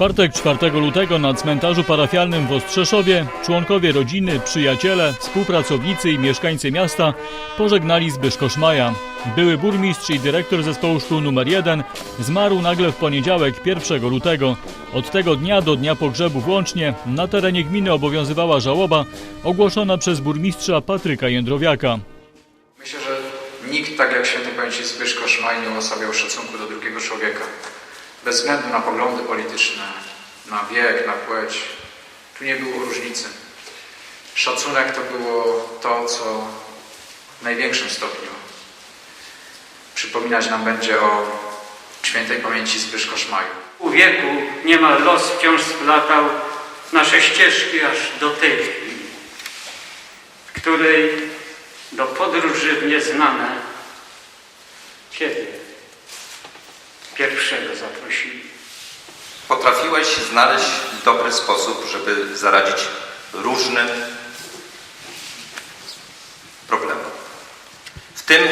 czwartek 4 lutego na cmentarzu parafialnym w Ostrzeszowie członkowie rodziny, przyjaciele, współpracownicy i mieszkańcy miasta pożegnali Zbyszko Szmaja. Były burmistrz i dyrektor zespołu szkół nr 1 zmarł nagle w poniedziałek 1 lutego. Od tego dnia do dnia pogrzebu włącznie na terenie gminy obowiązywała żałoba ogłoszona przez burmistrza Patryka Jędrowiaka. Myślę, że nikt tak jak świętej pamięci Zbyszko Szmaj nie uosabiał szacunku do drugiego człowieka. Bez względu na poglądy polityczne, na wiek, na płeć. Tu nie było różnicy. Szacunek to było to, co w największym stopniu przypominać nam będzie o świętej pamięci Zbyszko Szmaju. U wieku niemal los wciąż splatał nasze ścieżki aż do tej chwili, w której do podróży w nieznane Ciebie pierwszego zaprosili. Potrafiłeś znaleźć dobry sposób, żeby zaradzić różnym problemom. W tym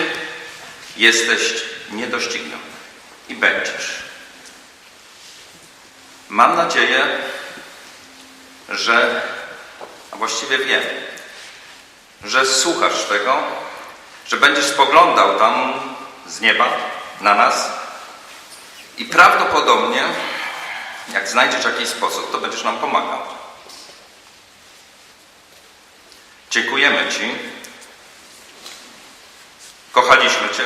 jesteś niedościgniony i będziesz. Mam nadzieję, że, a właściwie wiem, że słuchasz tego, że będziesz spoglądał tam z nieba na nas i prawdopodobnie, jak znajdziesz jakiś sposób, to będziesz nam pomagał. Dziękujemy Ci. Kochaliśmy Cię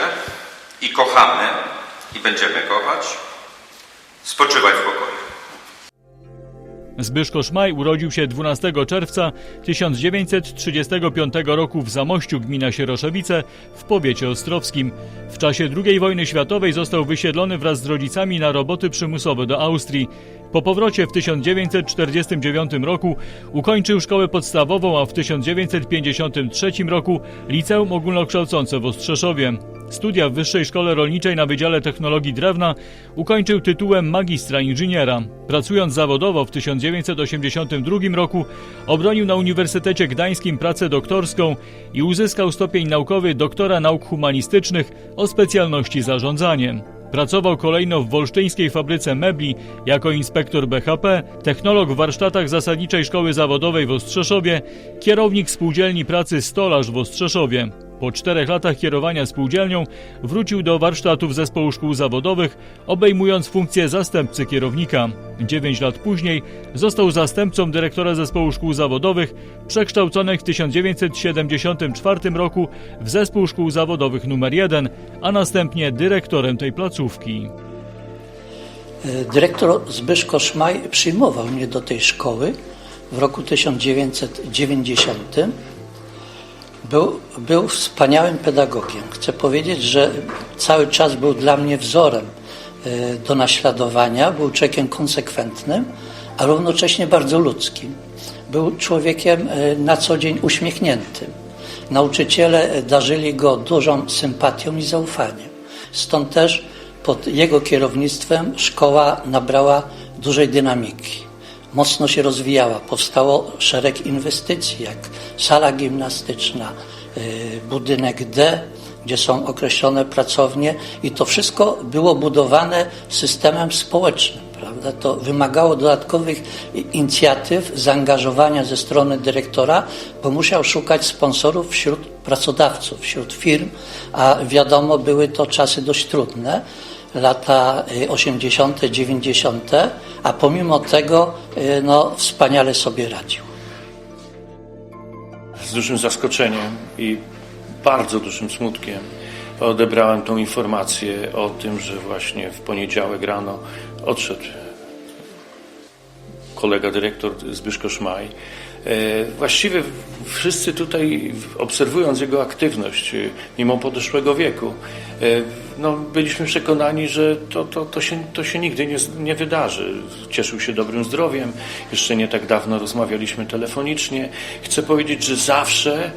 i kochamy i będziemy kochać. Spoczywaj w pokoju. Zbyszko Szmaj urodził się 12 czerwca 1935 roku w Zamościu, gmina Sieroszewice, w powiecie ostrowskim. W czasie II wojny światowej został wysiedlony wraz z rodzicami na roboty przymusowe do Austrii. Po powrocie w 1949 roku ukończył szkołę podstawową, a w 1953 roku liceum ogólnokształcące w Ostrzeszowie. Studia w Wyższej Szkole Rolniczej na Wydziale Technologii Drewna ukończył tytułem magistra inżyniera. Pracując zawodowo w 1982 roku obronił na Uniwersytecie Gdańskim pracę doktorską i uzyskał stopień naukowy doktora nauk humanistycznych o specjalności zarządzanie. Pracował kolejno w wolsztyńskiej fabryce mebli jako inspektor BHP, technolog w warsztatach Zasadniczej Szkoły Zawodowej w Ostrzeszowie, kierownik spółdzielni pracy Stolarz w Ostrzeszowie. Po czterech latach kierowania spółdzielnią wrócił do warsztatów zespołu szkół zawodowych, obejmując funkcję zastępcy kierownika. Dziewięć lat później został zastępcą dyrektora zespołu szkół zawodowych, przekształconych w 1974 roku w zespół szkół zawodowych nr 1, a następnie dyrektorem tej placówki. Dyrektor Zbyszko Szmaj przyjmował mnie do tej szkoły w roku 1990. Był, był wspaniałym pedagogiem. Chcę powiedzieć, że cały czas był dla mnie wzorem e, do naśladowania. Był człowiekiem konsekwentnym, a równocześnie bardzo ludzkim. Był człowiekiem e, na co dzień uśmiechniętym. Nauczyciele darzyli go dużą sympatią i zaufaniem. Stąd też pod jego kierownictwem szkoła nabrała dużej dynamiki. Mocno się rozwijała. Powstało szereg inwestycji, jak sala gimnastyczna, y, budynek D, gdzie są określone pracownie i to wszystko było budowane systemem społecznym. Prawda? To wymagało dodatkowych inicjatyw, zaangażowania ze strony dyrektora, bo musiał szukać sponsorów wśród pracodawców, wśród firm, a wiadomo, były to czasy dość trudne lata y, 80., 90., a pomimo tego y, no, wspaniale sobie radził. z dużym zaskoczeniem i bardzo dużym smutkiem odebrałem tą informację o tym, że właśnie w poniedziałek rano odszedł kolega dyrektor Zbyszko Szmaj. E, Właściwie wszyscy tutaj, obserwując jego aktywność, e, mimo podeszłego wieku, e, no, byliśmy przekonani, że to, to, to, się, to się nigdy nie, nie wydarzy. Cieszył się dobrym zdrowiem, jeszcze nie tak dawno rozmawialiśmy telefonicznie. Chcę powiedzieć, że zawsze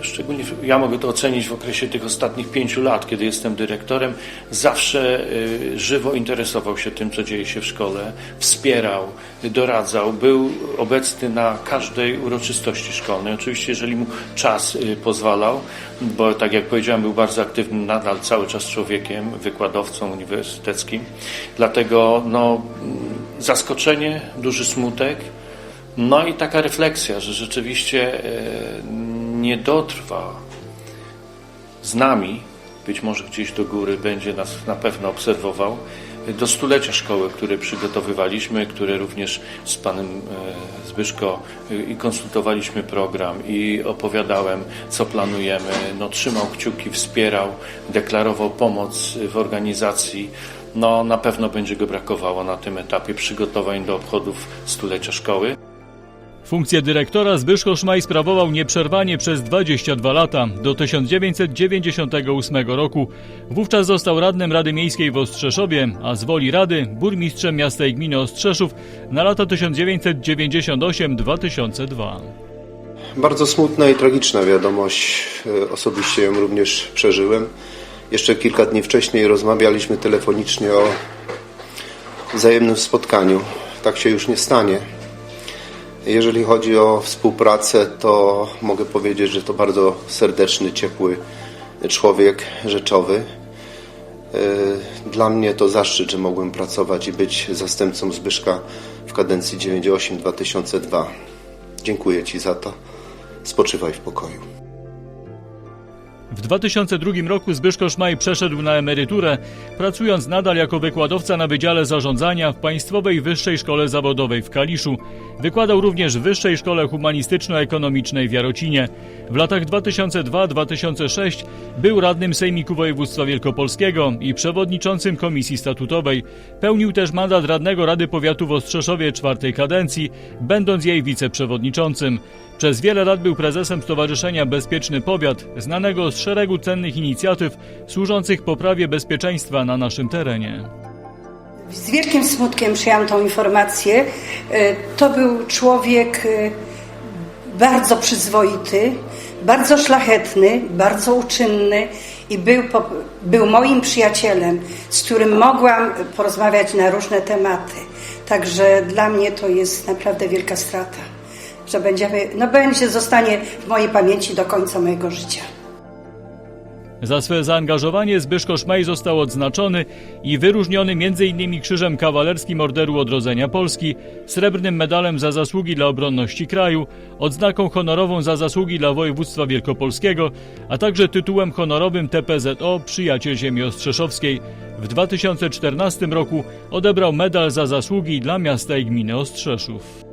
Szczególnie w- ja mogę to ocenić w okresie tych ostatnich pięciu lat, kiedy jestem dyrektorem. Zawsze y, żywo interesował się tym, co dzieje się w szkole, wspierał, doradzał, był obecny na każdej uroczystości szkolnej. Oczywiście, jeżeli mu czas y, pozwalał, bo tak jak powiedziałem, był bardzo aktywnym, nadal cały czas człowiekiem, wykładowcą uniwersyteckim. Dlatego no, zaskoczenie, duży smutek, no i taka refleksja, że rzeczywiście nie dotrwa z nami, być może gdzieś do góry będzie nas na pewno obserwował, do stulecia szkoły, które przygotowywaliśmy, które również z panem e, Zbyszko e, i konsultowaliśmy program i opowiadałem, co planujemy. No, trzymał kciuki, wspierał, deklarował pomoc w organizacji. No, na pewno będzie go brakowało na tym etapie przygotowań do obchodów stulecia szkoły. Funkcję dyrektora Zbyszko Szmaj sprawował nieprzerwanie przez 22 lata, do 1998 roku. Wówczas został radnym Rady Miejskiej w Ostrzeszowie, a z woli Rady burmistrzem miasta i gminy Ostrzeszów na lata 1998-2002. Bardzo smutna i tragiczna wiadomość. E, Osobiście ją również przeżyłem. Jeszcze kilka dni wcześniej rozmawialiśmy telefonicznie o wzajemnym spotkaniu. Tak się już nie stanie. Jeżeli chodzi o współpracę, to mogę powiedzieć, że to bardzo serdeczny, ciepły człowiek rzeczowy. E, Dla mnie to zaszczyt, że mogłem pracować i być zastępcą Zbyszka w kadencji 98-2002. Dziękuję Ci za to. Spoczywaj w pokoju. W 2002 roku Zbyszko Szmaj przeszedł na emeryturę, pracując nadal jako wykładowca na Wydziale Zarządzania w Państwowej Wyższej Szkole Zawodowej w Kaliszu. Wykładał również w Wyższej Szkole Humanistyczno-Ekonomicznej w Jarocinie. W latach 2002-2006 był radnym Sejmiku Województwa Wielkopolskiego i przewodniczącym Komisji Statutowej. Pełnił też mandat radnego Rady Powiatu w Ostrzeszowie czwartej kadencji, będąc jej wiceprzewodniczącym. Przez wiele lat był prezesem Stowarzyszenia Bezpieczny Powiat, znanego z szeregu cennych inicjatyw służących poprawie bezpieczeństwa na naszym terenie. Z wielkim smutkiem przyjęłam tą informację. E, To był człowiek e, bardzo przyzwoity, bardzo szlachetny, bardzo uczynny i był, był moim przyjacielem, z którym mogłam porozmawiać na różne tematy. Także dla mnie to jest naprawdę wielka strata, że będziemy, no będzie, zostanie w mojej pamięci do końca mojego życia. Za swe zaangażowanie Zbyszko Szmaj został odznaczony i wyróżniony m.in. Krzyżem Kawalerskim Orderu Odrodzenia Polski, srebrnym medalem za zasługi dla obronności kraju, odznaką honorową za zasługi dla województwa wielkopolskiego, a także tytułem honorowym TPZO Przyjaciel Ziemi Ostrzeszowskiej. W 2014 roku odebrał medal za zasługi dla miasta i gminy Ostrzeszów.